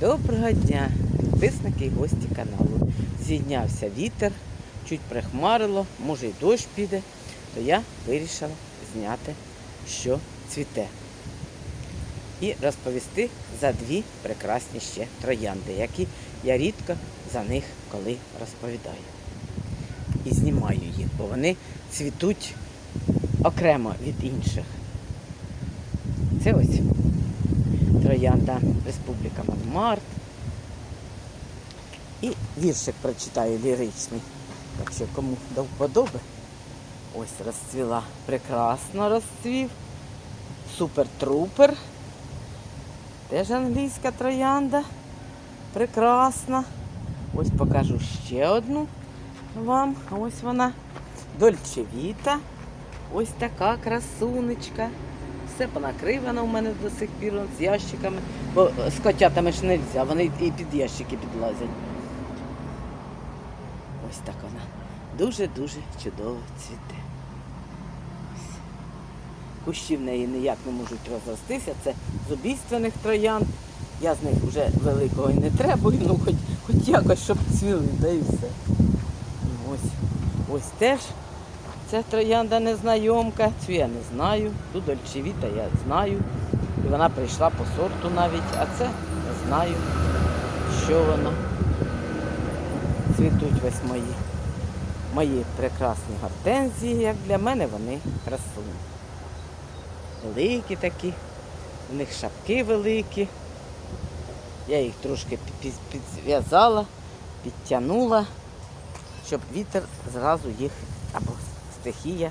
Доброго дня, підписники і гості каналу. Зійнявся вітер, чуть прихмарило, може й дощ піде, то я вирішила зняти, що цвіте. І розповісти за дві прекрасні ще троянди, які я рідко за них коли розповідаю. І знімаю їх, бо вони цвітуть окремо від інших. Це ось троянда Республіка Монмарт. І віршик прочитаю ліричний. Так що кому до вподоби. Ось розцвіла. Прекрасно розцвів. Супер-трупер. Теж англійська троянда. Прекрасна. Ось покажу ще одну вам. Ось вона. Дольчевіта. Ось така красунечка. Все понакривано у мене до сих пір з ящиками. Бо з котятами ж не можна, вони і під ящики підлазять. Ось так вона. Дуже-дуже чудово цвіте. Кущі в неї ніяк не можуть розростися. Це з обійственних троян. Я з них вже великого і не требую, ну хоч, хоч якось, щоб цвіли, да і все. Ось, ось теж Ця троянда незнайомка, цю я не знаю. Тут дольчевіта я знаю. І вона прийшла по сорту навіть, а це не знаю, що воно. Цвітуть ось мої. Мої прекрасні гортензії, як для мене вони красуні. Великі такі, у них шапки великі. Я їх трошки пі- пі- підв'язала, підтягнула, щоб вітер зразу їх стихія,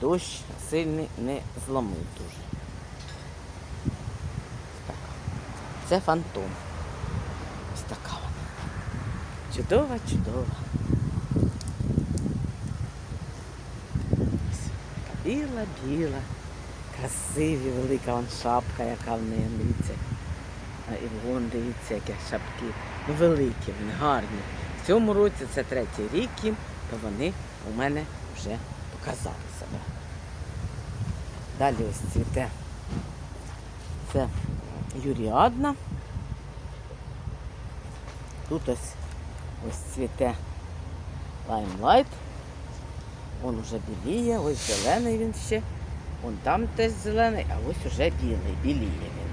дощ сильний не зломив дуже. Так. Це фантом. Ось така вона. Чудова, чудова. Біла, біла, красиві, велика вон шапка, яка в неї, дивіться. А і вон, дивіться, які шапки. Ну, великі, вони гарні. В цьому році це третій рік то вони у мене вже показали себе. Далі ось цвіте. Це Юріадна. Тут ось ось цвіте лаймлайт. Он уже біліє, ось зелений він ще. Вон там теж зелений, а ось уже білий, біліє він.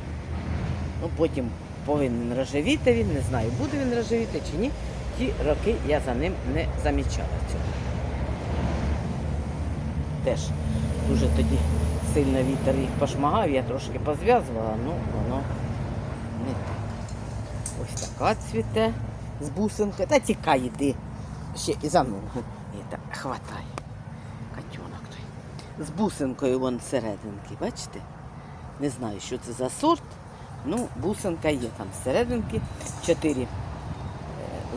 Ну потім повинен рожевіти він, не знаю, буде він рожевіти чи ні. Ті роки я за ним не замічала цього теж дуже тоді сильно вітер їх пошмагав, я трошки позв'язувала, ну воно не так. Ось така цвіте з бусинкою. Та тікай, йди. Ще і за ногу. І так, хватай. Котенок той. З бусинкою вон серединки, бачите? Не знаю, що це за сорт. Ну, бусинка є там серединки. Чотири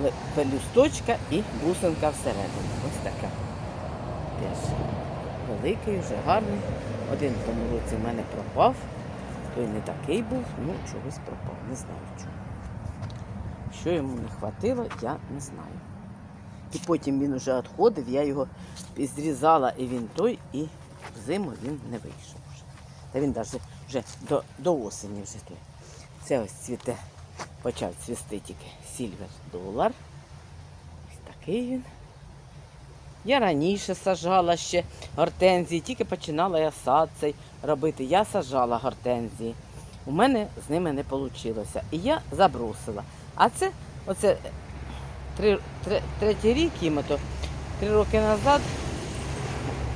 е, пелюсточка і бусинка всередині. Ось така. Великий, вже гарний. Один в тому році в мене пропав. Той не такий був, ну чогось пропав. Не знаю чого. Що йому не хватило, я не знаю. І потім він вже відходив, я його зрізала і він той, і взиму він не вийшов. Та він навіть вже до, до осені вже той. Це ось цвіте, почав цвісти тільки сільвер долар. Ось такий він. Я раніше сажала ще гортензії, тільки починала я сад цей робити. Я сажала гортензії. У мене з ними не вийшло. І я забросила. А це оце три, три, третій рік їм, то три роки назад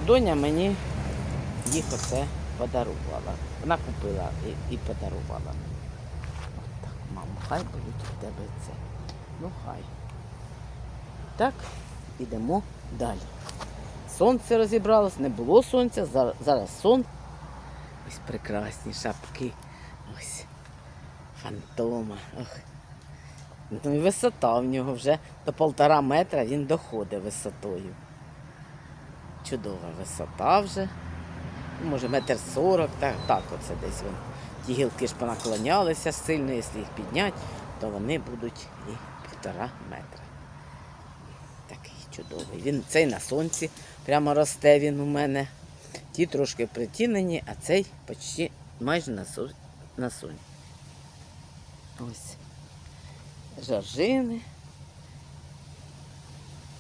доня мені їх оце подарувала. Вона купила і, і подарувала. От так, мамо, хай будуть в тебе це. Ну хай. Так, ідемо далі. Сонце розібралось, не було сонця, зараз, сон. Ось прекрасні шапки. Ось фантома. Ох. Ну і висота в нього вже до полтора метра він доходить висотою. Чудова висота вже. Ну, Може метр сорок, так, так оце десь він. Ті гілки ж понаклонялися сильно, якщо їх підняти, то вони будуть і півтора метра. Чудовий. Він цей на сонці прямо росте він у мене. Ті трошки притінені, а цей почти майже на, сон... на сонці. Ось. жоржини.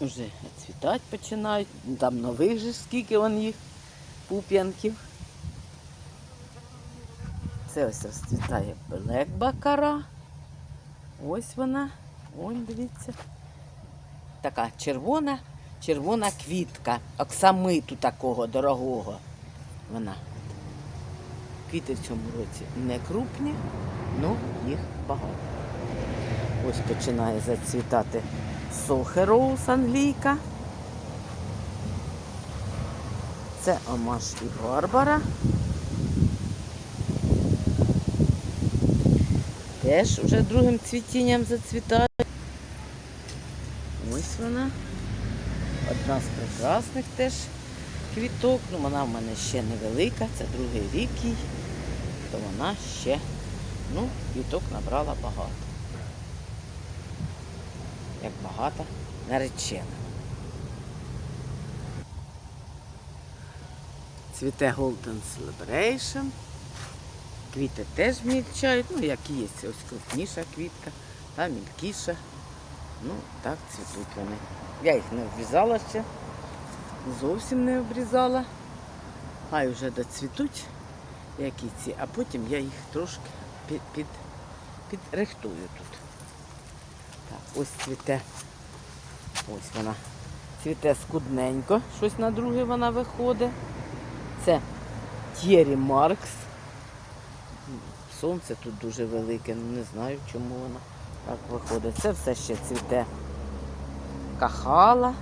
Вже цвітати починають. Там нових же скільки вон їх, пуп'янків. Це ось розцвітає блекбакара. Ось вона. Ось дивіться. Така червона, червона квітка. Оксамиту такого дорогого. Вона. Квіти в цьому році не крупні, але їх багато. Ось починає зацвітати Сохероус англійка. Це Амаш і Барбара. Теж вже другим цвітінням зацвітає. Вона. Одна з прекрасних теж квіток. Ну, вона в мене ще невелика, це другий рік їй, то вона ще, ну, квіток набрала багато. Як багата наречена. Цвіте Golden Celebration. Квіти теж мільчають, ну як є, ось крупніша квітка, та мілкіша. Ну, так цвітуть вони. Я їх не обрізала ще, зовсім не обрізала. Хай вже доцвітуть, як і ці, а потім я їх трошки під, під, підрихтую тут. Так, ось цвіте. Ось вона. Цвіте скудненько, щось на друге вона виходить. Це Тєрі Маркс. Сонце тут дуже велике, ну не знаю, чому воно так виходить. Це все ще цвіте кахала.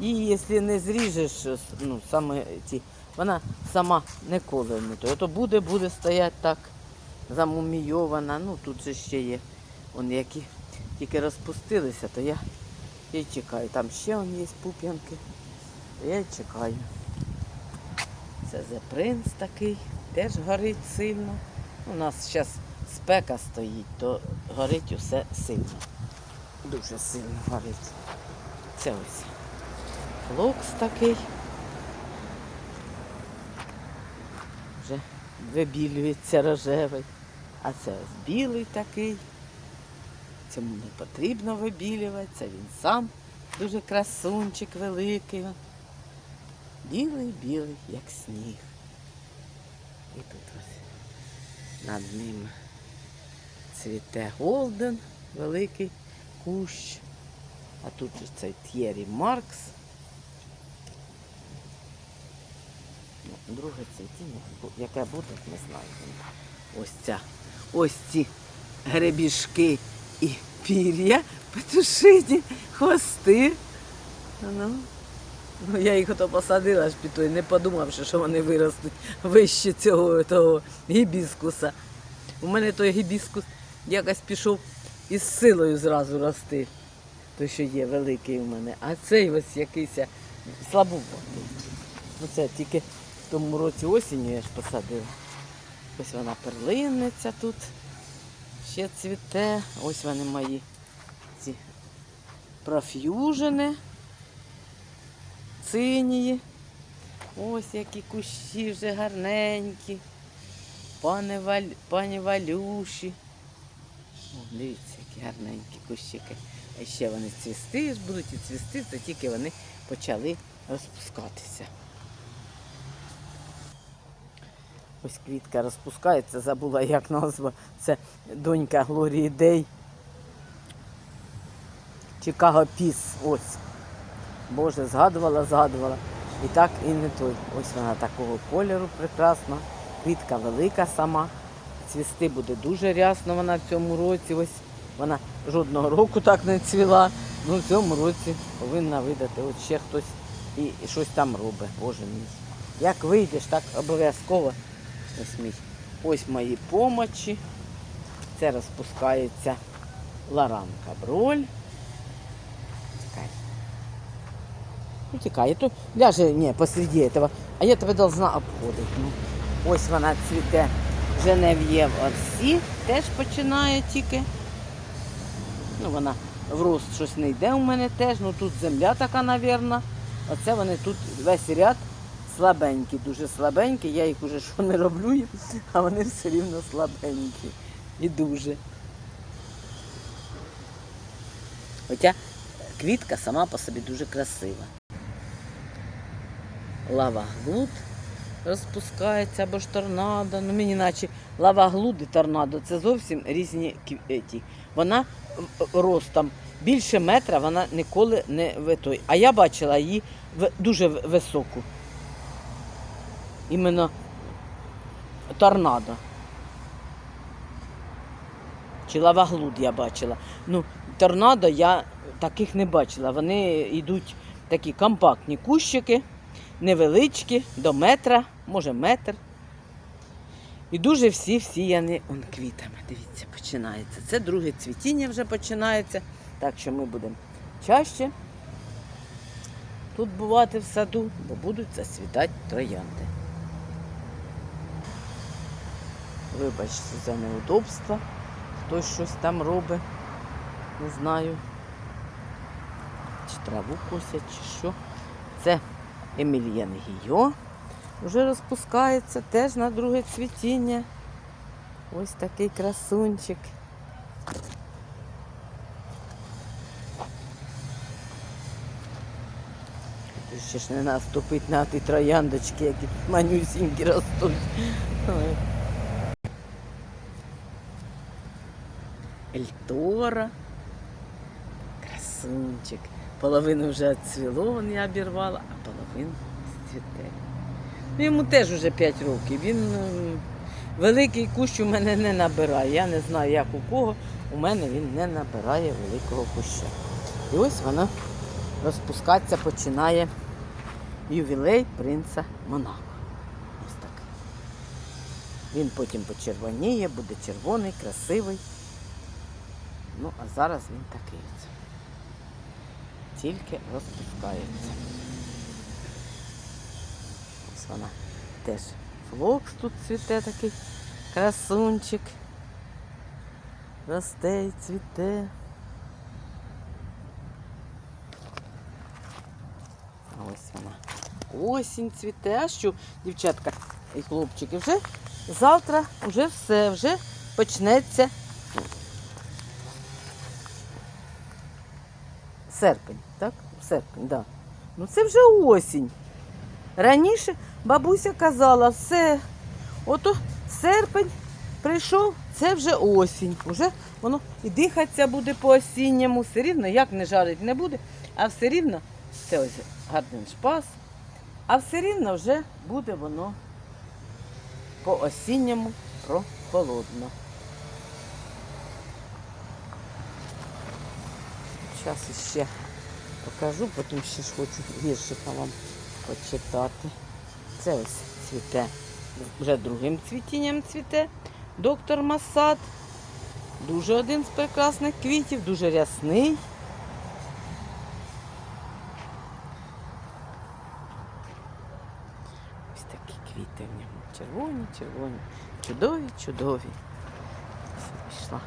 І якщо не зріжеш, ну, саме ці, вона сама ніколи не то. То буде, буде стояти так замумійована. Ну тут же ще є. Вон які тільки розпустилися, то я і чекаю. Там ще вон є пуп'янки. Я чекаю. Це The Prince такий, теж горить сильно. У нас зараз спека стоїть, то горить усе сильно. Дуже сильно горить. Це ось флокс такий. Вже вибілюється рожевий. А це ось білий такий. Цьому не потрібно вибілюватися, він сам дуже красунчик великий. Білий-білий, як сніг. І тут ось над ним цвіте голден, великий кущ. А тут же цей Т'єрі Маркс. Ну, Друге цвітіння, яке буде, не знаю. Ось ця. Ось ці гребішки і пір'я, петушині, хвости. Ну, Ну, я їх ото посадила ж під той, не подумавши, що вони виростуть вище цього того гібіскуса. У мене той гібіскус якось пішов із силою зразу рости. Той, що є великий у мене. А цей ось якийсь слабуватий. Ну це тільки в тому році осінню я ж посадила. Ось вона перлинниця тут. Ще цвіте. Ось вони мої ці проф'южени синії. Ось які кущі вже гарненькі. Пане Валь... Пані Валюші. О, дивіться, які гарненькі кущики. А ще вони цвісти будуть і цвісти, то тільки вони почали розпускатися. Ось квітка розпускається, забула, як назва. Це донька Глорії Дей. Чикаго Піс. Ось. Боже, згадувала, згадувала. І так і не той. Ось вона такого кольору прекрасна. Квітка велика сама. Цвісти буде дуже рясно вона в цьому році. Ось вона жодного року так не цвіла. Ну в цьому році повинна видати. От ще хтось і, щось там робить. Боже мій. Як вийдеш, так обов'язково. Ось мій. Ось мої помочі. Це розпускається ларанка броль. Чекай. Ну, тікай, то ляже не, посреди этого, а я тебе должна обходити. Ну, ось вона цвіте Женев'єв Орсі, теж починає тільки. Ну, вона в рост щось не йде у мене теж, ну тут земля така, навірно. Оце вони тут весь ряд слабенькі, дуже слабенькі. Я їх уже що не роблю, а вони все рівно слабенькі. І дуже. Хоча квітка сама по собі дуже красива. Лава глуд розпускається або ж торнадо. Ну мені наче лава глуд і торнадо це зовсім різні кві- еті. Вона е, ростом більше метра, вона ніколи не витой. А я бачила її дуже високу. Іменно торнадо. Чи лаваглуд я бачила. Ну, торнадо я таких не бачила. Вони йдуть такі компактні кущики, невеличкі, до метра, може метр. І дуже всі всіяні он квітами. Дивіться, починається. Це друге цвітіння вже починається. Так що ми будемо чаще тут бувати в саду, бо будуть зацвітати троянди. Вибачте за неудобства. Хтось щось там робить. Не знаю. Чи траву косять, чи що. Це Емільєн Гійо. Вже розпускається теж на друге цвітіння. Ось такий красунчик. Ще ж не наступить на ті трояндочки, які тут манюсінькі ростуть. Ельтора. Красунчик. Половину вже вон я обірвала, а половину цвіте. Ну, йому теж вже 5 років. Він великий кущ у мене не набирає. Я не знаю, як у кого. У мене він не набирає великого куща. І ось воно розпускатися починає ювілей принца Монако. Ось так. Він потім почервоніє, буде червоний, красивий. Ну, а зараз він такий. Тільки розпускається. Вона теж флокс тут цвіте такий красунчик. Росте і цвіте. Ось вона. Осінь цвіте. А що, дівчатка і хлопчики, вже завтра вже все, вже почнеться серпень, так? Серпень, да. Ну це вже осінь. Раніше бабуся казала, все, ото серпень прийшов, це вже осінь. Уже воно і дихатися буде по осінньому, все рівно, як не жарить, не буде, а все рівно це ось гарний шпас, а все рівно вже буде воно по осінньому прохолодно. Зараз іще покажу, потім ще ж хочу віршика вам почитати. Це ось цвіте, вже другим цвітінням цвіте. Доктор Масад. Дуже один з прекрасних квітів, дуже рясний. Ось такі квіти в ньому. Червоні, червоні, чудові, чудові. Ось Пішла.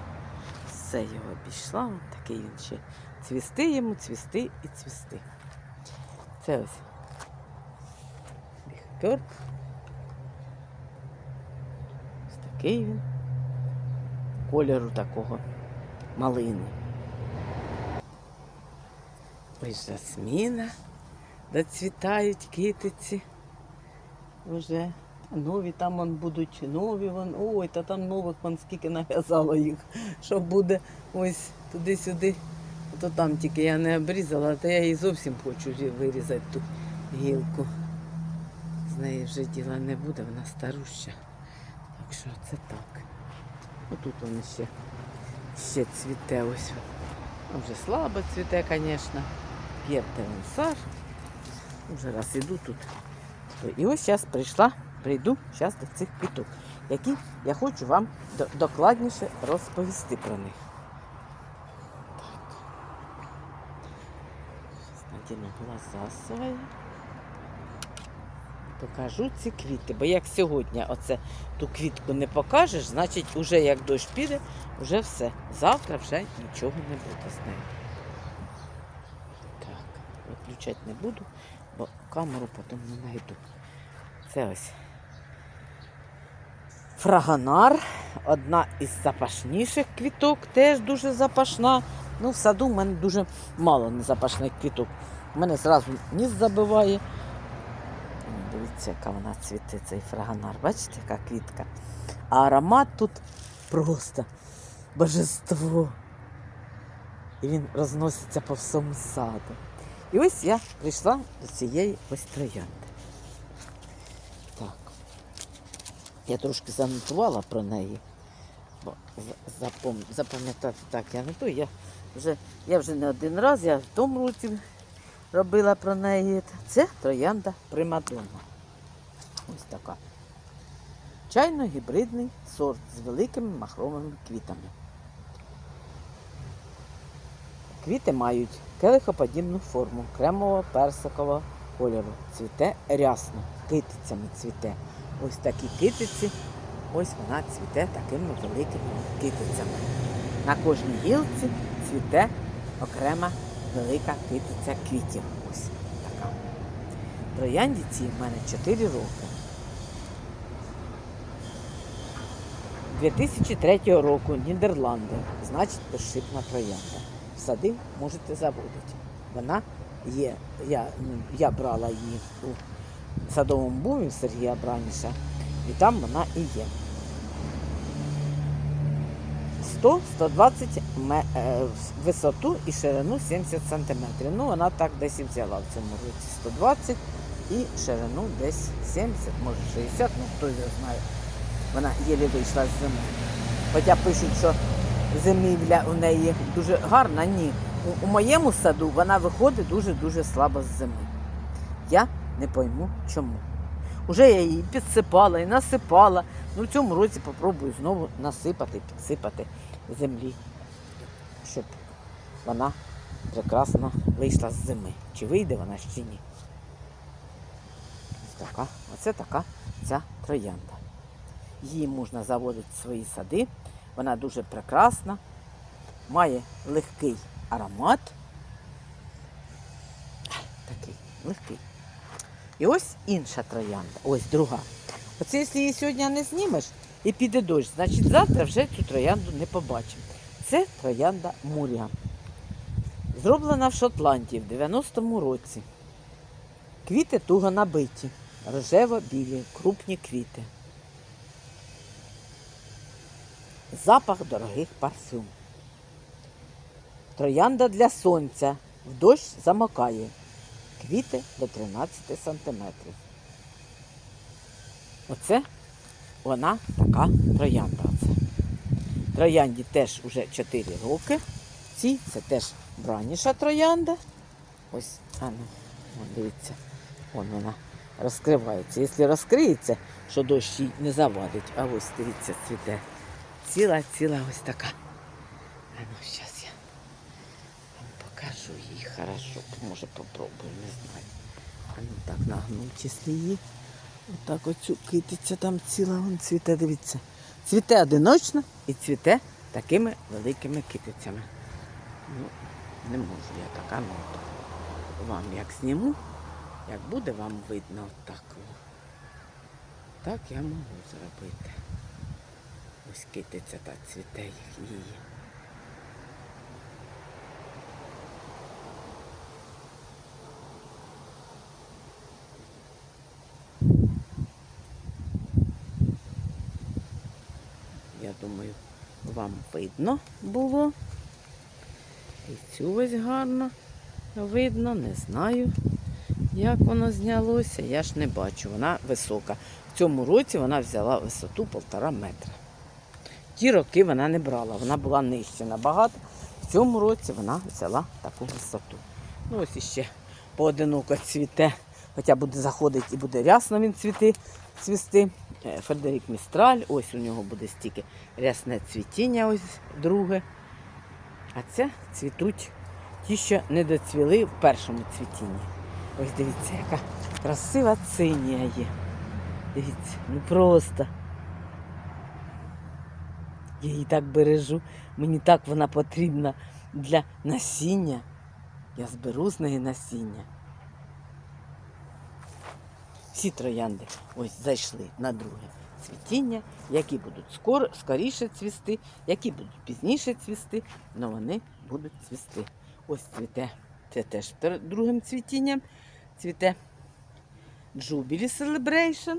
Все його обійшла. Такий він ще. Цвісти йому, цвісти і цвісти. Це ось бігтер. Ось такий він. Кольору такого малини. Ось жасміна. Доцвітають китиці. Уже нові там вон будуть нові вон. Ой, та там нових вон скільки нав'язало їх, що буде ось туди-сюди. То там тільки я не обрізала, то я її зовсім хочу вирізати ту гілку. Неї вже діла не буде, вона старуща. Так що це так. Отут воно ще, ще цвіте ось. Вже слабо цвіте, звісно. П'єр Девансар. Вже раз іду тут. І ось зараз прийшла, прийду зараз до цих квіток, які я хочу вам докладніше розповісти про них. Надіну глаза свої. Покажу ці квіти, бо як сьогодні оце ту квітку не покажеш, значить уже як дощ піде, вже все. Завтра вже нічого не буде з нею. Так, виключати не буду, бо камеру потім не знайду. Це ось Фрагонар, одна із запашніших квіток, теж дуже запашна. Ну, в саду в мене дуже мало незапашних квіток. У мене зразу ніс забиває. Дивіться, яка вона цвіте, цей фрагонар. Бачите, яка квітка. А аромат тут просто божество. І він розноситься по всьому саду. І ось я прийшла до цієї ось троянди. Так. Я трошки занотувала про неї. Бо запам'ятати так я не то. Я вже, я вже не один раз, я в тому році робила про неї. Це троянда примадонна. Ось така. Чайно-гібридний сорт з великими махровими квітами. Квіти мають келихоподібну форму кремово-персикового кольору. Цвіте рясно, китицями цвіте. Ось такі китиці, ось вона цвіте такими великими китицями. На кожній гілці цвіте окрема велика китиця квітів. Ось така. Троянді ці в мене 4 роки. 2003 року Нідерланди, значить безшипна троянда. Сади можете заводити. Вона є. Я, ну, я брала її у садовому бумі Сергія Браніша, і там вона і є. 100-120 ме- е, висоту і ширину 70 см. Ну, вона так десь і взяла в цьому році 120 і ширину десь 70, може 60, ну хто його знає. Вона єлі вийшла з зими. Хоча пишуть, що зимівля у неї дуже гарна, ні. У, у моєму саду вона виходить дуже-дуже слабо з зими. Я не пойму чому. Уже я її підсипала і насипала. Ну, в цьому році попробую знову насипати, підсипати землі, щоб вона прекрасно вийшла з зими. Чи вийде вона, чи ні. Ось така. Оце така ця троянда. Її можна заводити в свої сади. Вона дуже прекрасна, має легкий аромат. Такий легкий. І ось інша троянда, ось друга. Оце якщо її сьогодні не знімеш і піде дощ, значить завтра вже цю троянду не побачимо. Це троянда Мурія. Зроблена в Шотландії в 90-му році. Квіти туго набиті, рожево-білі, крупні квіти. Запах дорогих парфюм. Троянда для сонця. В дощ замокає. Квіти до 13 сантиметрів. Оце вона така троянда. Троянді теж вже 4 роки. Ці це теж браніша троянда. Ось, а дивіться, вон вона розкривається. Якщо розкриється, що дощ їй не завадить, а ось дивіться, цвіте. Ціла, ціла ось така. А ну, зараз я вам покажу її хорошо. Може попробую, не знаю. А ну так нагнуть, якщо її. Отак оцю китиця там ціла, вон цвіте, дивіться. Цвіте одиночно і цвіте такими великими китицями. Ну, не можу я така, ну то вам як зніму, як буде вам видно отак. Так я можу зробити. Ось китиця та цвіте їх її. Я думаю, вам видно було. І цю ось гарно видно, не знаю, як воно знялося. Я ж не бачу. Вона висока. В цьому році вона взяла висоту півтора метра. Ті роки вона не брала, вона була нижче набагато. В цьому році вона взяла таку висоту. Ну ось іще поодиноко цвіте, хоча буде заходити і буде рясно він цвіти, цвісти. Е, Фредерік Містраль, ось у нього буде стільки рясне цвітіння, ось друге. А це цвітуть ті, що не доцвіли в першому цвітінні. Ось дивіться, яка красива цинія є. Дивіться, ну просто. Я її так бережу. Мені так вона потрібна для насіння. Я зберу з неї насіння. Всі троянди ось зайшли на друге цвітіння, які будуть скоро, скоріше цвісти, які будуть пізніше цвісти, але вони будуть цвісти. Ось цвіте. Це теж другим цвітінням. Цвіте Jubilee Celebration.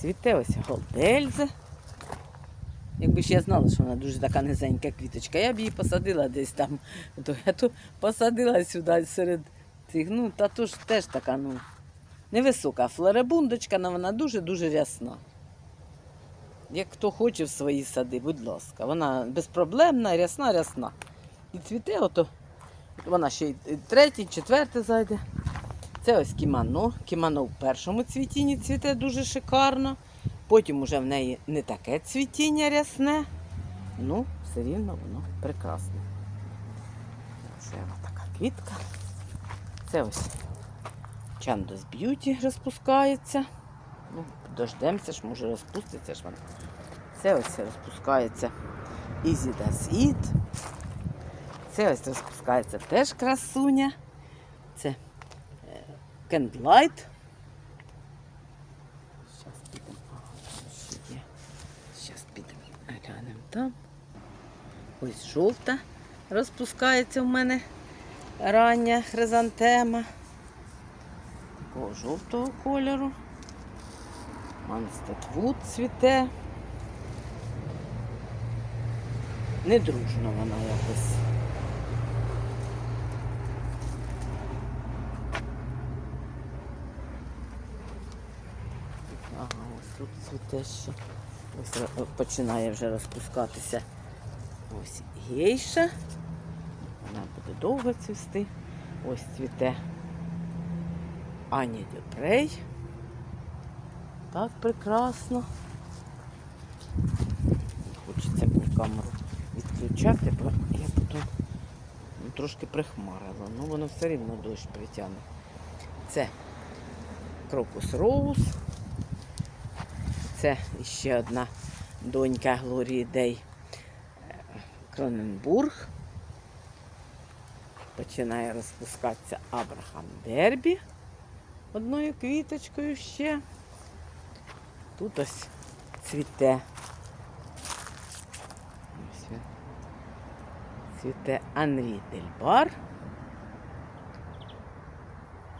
Цвіте ось Голдельзе. Якби ж я знала, що вона дуже така низенька квіточка, я б її посадила десь там. То я то посадила сюди серед цих. Ну, та то ж теж така, ну, невисока флоребундочка, але вона дуже-дуже рясна. Як хто хоче в свої сади, будь ласка. Вона безпроблемна, рясна, рясна. І цвіте, ото, вона ще й третій, четвертий зайде. Це ось кімано. Кімано в першому цвітінні цвіте дуже шикарно. Потім уже в неї не таке цвітіння рясне. Ну, все рівно воно прекрасне. Це ось така квітка. Це ось Чандос Б'юті розпускається. Ну, дождемося ж, може розпуститься ж вона. Це ось розпускається Easy Does It. Це ось розпускається теж красуня. Це е, Candlelight. Зараз підемо. Зараз підемо глянемо там. Ось жовта розпускається в мене рання хризантема. Такого жовтого кольору. Манстед Вуд цвіте. Недружно вона якось. Ага, ось тут цвіте ще. Ось починає вже розпускатися. Ось гейша. Вона буде довго цвісти. Ось цвіте Аня Дюпрей. Так прекрасно. Хочеться мені камеру відключати, бо я потім ну, трошки прихмарила. Ну воно все рівно дощ притягне. Це Крокус Роуз. Це ще одна донька Глорії Дей е, Кроненбург. Починає розпускатися Абрахам Дербі одною квіточкою ще. Тут ось цвіте. Цвіте Анрі Дельбар.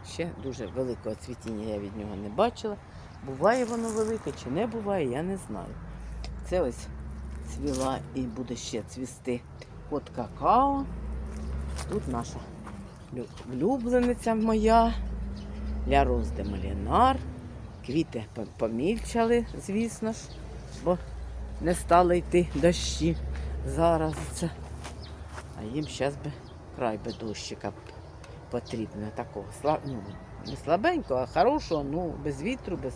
Ще дуже великого цвітіння я від нього не бачила. Буває воно велике чи не буває, я не знаю. Це ось цвіла і буде ще цвісти от какао. Тут наша лю- влюблениця моя. Ля Роз де Малінар. Квіти помільчали, звісно ж, бо не стали йти дощі зараз. Це. А їм зараз би край би дощика потрібно такого. Сла... Ну, не слабенького, а хорошого, ну, без вітру, без,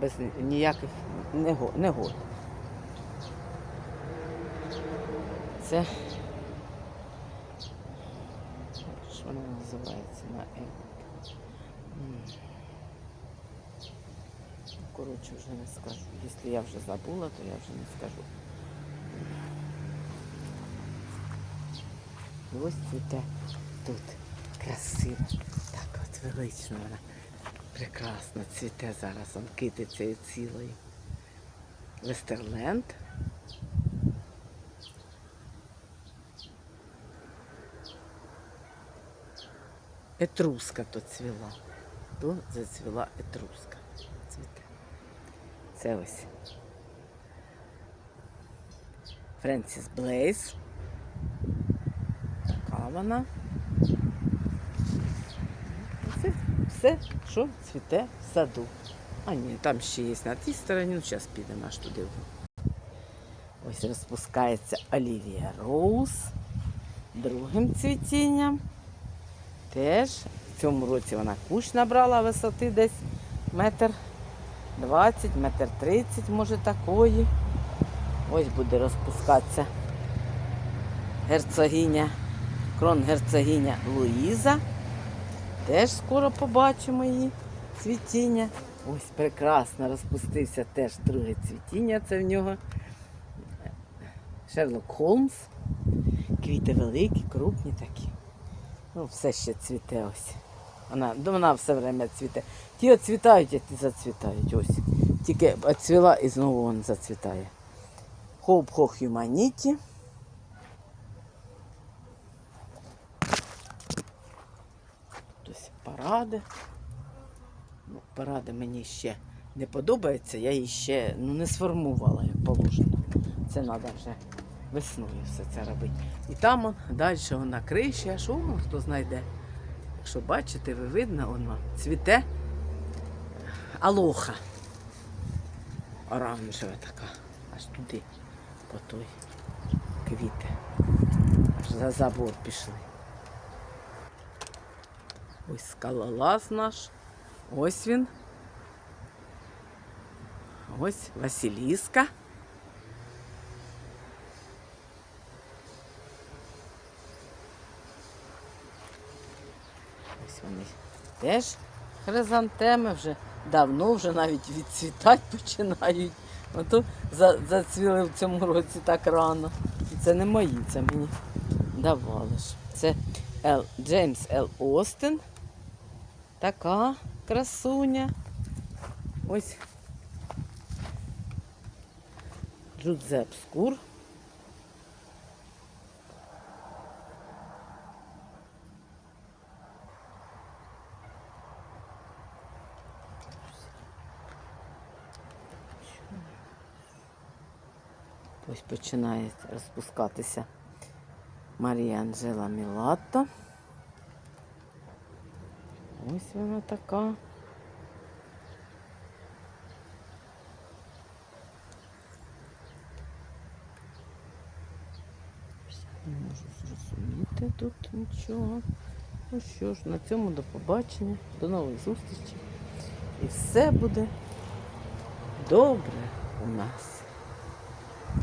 без ніяких него- негод. Це. Що вона називається на? М. Коротше, вже не скажу. Якщо я вже забула, то я вже не скажу. І ось цвіте тут красиво. Так от велично вона. Прекрасно цвіте зараз. Он китицею цілою. Вестерленд. Етруска то цвіла. То зацвіла етруска. Цвіте. Це ось. Френсіс Блейз. Така вона. Це все, що цвіте в саду. А ні, там ще є на тій стороні, ну зараз підемо аж туди. Ось розпускається Олівія Роуз другим цвітінням. Теж в цьому році вона кущ набрала висоти десь метр двадцять, метр тридцять, може такої. Ось буде розпускатися герцогиня, крон герцогиня Луїза. Теж скоро побачимо її цвітіння. Ось прекрасно розпустився теж друге цвітіння. Це в нього Шерлок Холмс. Квіти великі, крупні такі. Ну, все ще цвіте ось. Вона, вона все время цвіте. Ті оцвітають, а ті зацвітають. Ось. Тільки оцвіла і знову він зацвітає. Хоп-хох юманіті. Ось паради. Ну, паради мені ще не подобаються, я її ще ну, не сформувала, як положено. Це треба вже весною все це робити. І там он, далі вона криші, а що воно хто знайде. Якщо бачите, ви видно, воно цвіте алоха. Оранжева така. Аж туди, по той квіти. Аж за забор пішли. Ось скалолаз наш. Ось він. Ось Василіска. Вони теж хризантеми вже давно вже навіть відцвітати починають. Ото за- зацвіли в цьому році так рано. Це не мої, це мені давали ж. Це Ел, Джеймс Л. Остин. Така красуня. Ось Джудзеп Скур. Ось починає розпускатися Марія Анжела Мілатто. Ось вона така. Не можу зрозуміти тут нічого. Ну що ж, на цьому до побачення, до нових зустрічей. І все буде добре у нас.